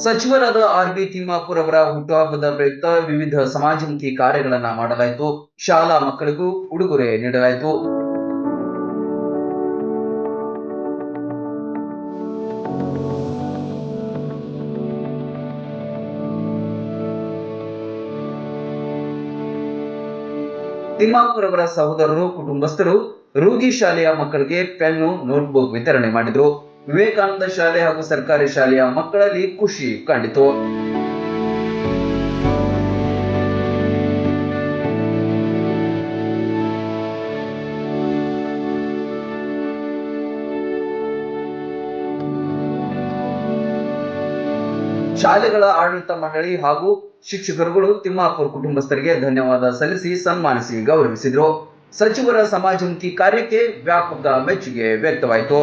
ಸಚಿವರಾದ R B Timmapur ಅವರ ಹುಟ್ಟುಹಬ್ಬದ ಪ್ರಯುಕ್ತ ವಿವಿಧ ಸಮಾಜಮುಖಿ ಕಾರ್ಯಗಳನ್ನ ಮಾಡಲಾಯಿತು. ಶಾಲಾ ಮಕ್ಕಳಿಗೂ ಉಡುಗೊರೆ ನೀಡಲಾಯಿತು. ತಿಮ್ಮಾಪುರ್ ಅವರ ಸಹೋದರರು, ಕುಟುಂಬಸ್ಥರು ರೋಗಿ ಶಾಲೆಯ ಮಕ್ಕಳಿಗೆ ಪೆನ್ನು, ನೋಟ್ಬುಕ್ ವಿತರಣೆ ಮಾಡಿದ್ರು. ವಿವೇಕಾನಂದ ಶಾಲೆ ಹಾಗೂ ಸರ್ಕಾರಿ ಶಾಲೆಯ ಮಕ್ಕಳಲ್ಲಿ ಖುಷಿ ಕಂಡಿತು. ಶಾಲೆಗಳ ಆಡಳಿತ ಮಂಡಳಿ ಹಾಗೂ ಶಿಕ್ಷಕರುಗಳು ತಿಮ್ಮಾಪುರ್ ಕುಟುಂಬಸ್ಥರಿಗೆ ಧನ್ಯವಾದ ಸಲ್ಲಿಸಿ ಸನ್ಮಾನಿಸಿ ಗೌರವಿಸಿದರು. ಸಚಿವರ ಸಮಾಜಮುಖಿ ಕಾರ್ಯಕ್ಕೆ ವ್ಯಾಪಕ ಮೆಚ್ಚುಗೆ ವ್ಯಕ್ತವಾಯಿತು.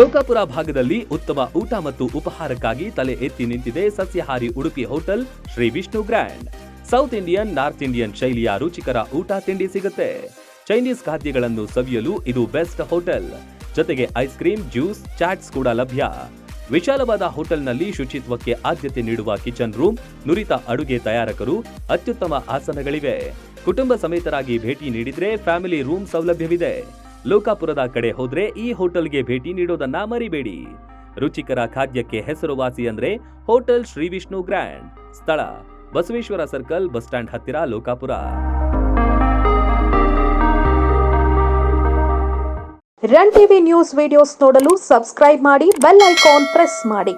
ಲೋಕಾಪುರ ಭಾಗದಲ್ಲಿ ಉತ್ತಮ ಊಟ ಮತ್ತು ಉಪಹಾರಕ್ಕಾಗಿ ತಲೆ ಎತ್ತಿ ನಿಂತಿದೆ ಸಸ್ಯಹಾರಿ Udupi hotel Shri Vishnu grand. South Indian, north Indian ಶೈಲಿಯ ರುಚಿಕರ ಊಟ ತಿಂಡಿ ಸಿಗುತ್ತೆ. ಚೈನೀಸ್ ಖಾದ್ಯಗಳನ್ನು ಸವಿಯಲು ಇದು ಬೆಸ್ಟ್ ಹೋಟೆಲ್. ಜೊತೆಗೆ ಐಸ್ ಕ್ರೀಮ್, ಜ್ಯೂಸ್, ಚಾಟ್ಸ್ ಕೂಡ ಲಭ್ಯ. ವಿಶಾಲವಾದ ಹೋಟೆಲ್ನಲ್ಲಿ ಶುಚಿತ್ವಕ್ಕೆ ಆದ್ಯತೆ ನೀಡುವ ಕಿಚನ್ ರೂಮ್, ನುರಿತ ಅಡುಗೆ ತಯಾರಕರು ಅತ್ಯುತ್ತಮ ಆಸನಗಳಿವೆ. ಕುಟುಂಬ ಸಮೇತರಾಗಿ ಭೇಟಿ ನೀಡಿದ್ರೆ ಫ್ಯಾಮಿಲಿ ರೂಮ್ ಸೌಲಭ್ಯವಿದೆ. ಲೋಕಾಪುರದ ಕಡೆ ಹೋದ್ರೆ ಈ ಹೋಟೆಲ್ಗೆ ಭೇಟಿ ನೀಡೋದನ್ನ ಮರಿಬೇಡಿ. ರುಚಿಕರ ಖಾದ್ಯಕ್ಕೆ ಹೆಸರುವಾಸಿ ಅಂದ್ರೆ ಹೋಟೆಲ್ ಶ್ರೀ ವಿಷ್ಣು ಗ್ರ್ಯಾಂಡ್. ಸ್ಥಳ, ಬಸವೇಶ್ವರ ಸರ್ಕಲ್ ಬಸ್ ಸ್ಟ್ಯಾಂಡ್ ಹತ್ತಿರ Lokapur. Run TV news videos ನೋಡಲು ಸಬ್ಸ್ಕ್ರೈಬ್ ಮಾಡಿ, ಬೆಲ್ ಐಕಾನ್ ಪ್ರೆಸ್ ಮಾಡಿ.